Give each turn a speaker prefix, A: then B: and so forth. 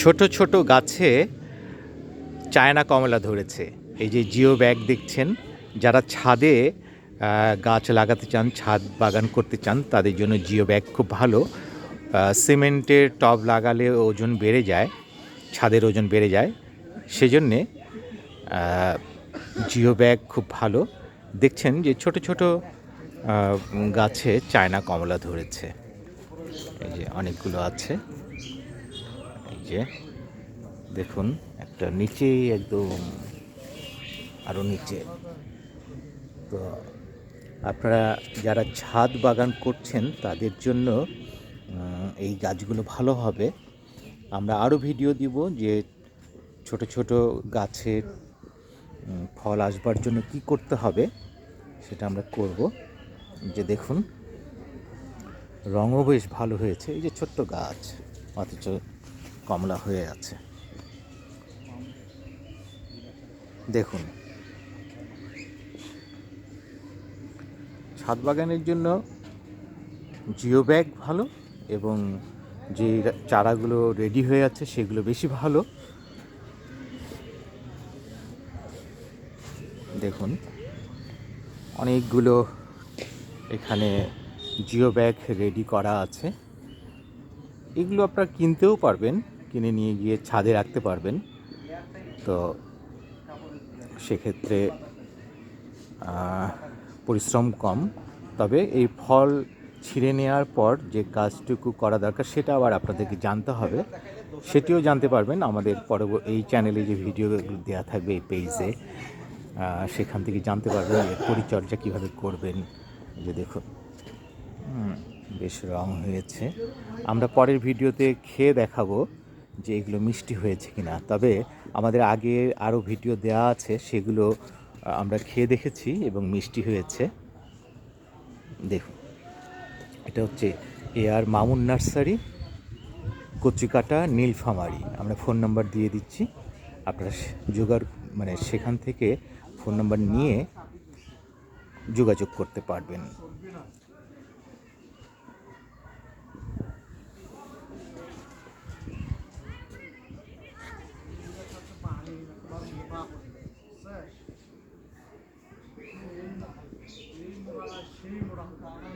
A: ছোট ছোট গাছে চায়না কমলা ধরেছে। এই যে জিও ব্যাগ দেখছেন, যারা ছাদে গাছ লাগাতে চান, ছাদ বাগান করতে চান, তাদের জন্য জিও ব্যাগ খুব ভালো। সিমেন্টের টব লাগালে ওজন বেড়ে যায়, ছাদের ওজন বেড়ে যায়। সেজন্যে জিও ব্যাগ খুব ভালো। দেখছেন যে ছোট ছোট গাছে চায়না কমলা ধরেছে। এই যে অনেকগুলো আছে। যে, দেখুন, একটা নিচেই একদম আরও নিচে। তো আপনারা যারা ছাদ বাগান করছেন, তাদের জন্য এই গাছগুলো ভালো হবে। আমরা আরও ভিডিও দিব যে, ছোট ছোট গাছের ফল আসবার জন্য কি করতে হবে, সেটা আমরা করব। যে দেখুন, রঙও বেশ ভালো হয়েছে। এই যে ছোট্ট গাছ, অথচ কমলা হয়ে আছে। দেখুন। ছাদ বাগানের জন্য জিও ব্যাগ ভালো এবং যে চারাগুলো রেডি হয়ে আছে সেগুলো বেশি ভালো। দেখুন, অনেকগুলো এখানে জিও ব্যাগ রেডি করা আছে। এগুলো আপনারা কিনতেও পারবেন। কিনে নিয়ে গিয়ে ছাদে রাখতে পারবেন। তো সেক্ষেত্রে পরিশ্রম কম। তবে এই ফল ছিঁড়ে নেওয়ার পর যে কাজটুকু করা দরকার, সেটা আবার আপনাদেরকে জানতে হবে। সেটিও জানতে পারবেন আমাদের পরবর্তী, এই চ্যানেলে যে ভিডিওগুলো দেওয়া থাকবে এই পেজে সেখান থেকে জানতে পারবেন পরিচর্যা কীভাবে করবেন। যে দেখুন বেশ রং হয়েছে। আমরা পরের ভিডিওতে খেয়ে দেখাবো। যে এগুলো মিষ্টি হয়েছে কিনা। তবে আমাদের আগে আরও ভিডিও দেওয়া আছে, সেগুলো আমরা খেয়ে দেখেছি এবং মিষ্টি হয়েছে। দেখুন, এটা হচ্ছে A R Mamun nursery, Kachukata, Nilphamari. আমরা ফোন নাম্বার দিয়ে দিচ্ছি। আপনারা জোগাড় মানে সেখান থেকে ফোন নাম্বার নিয়ে যোগাযোগ করতে পারবেন। to the property. Sir,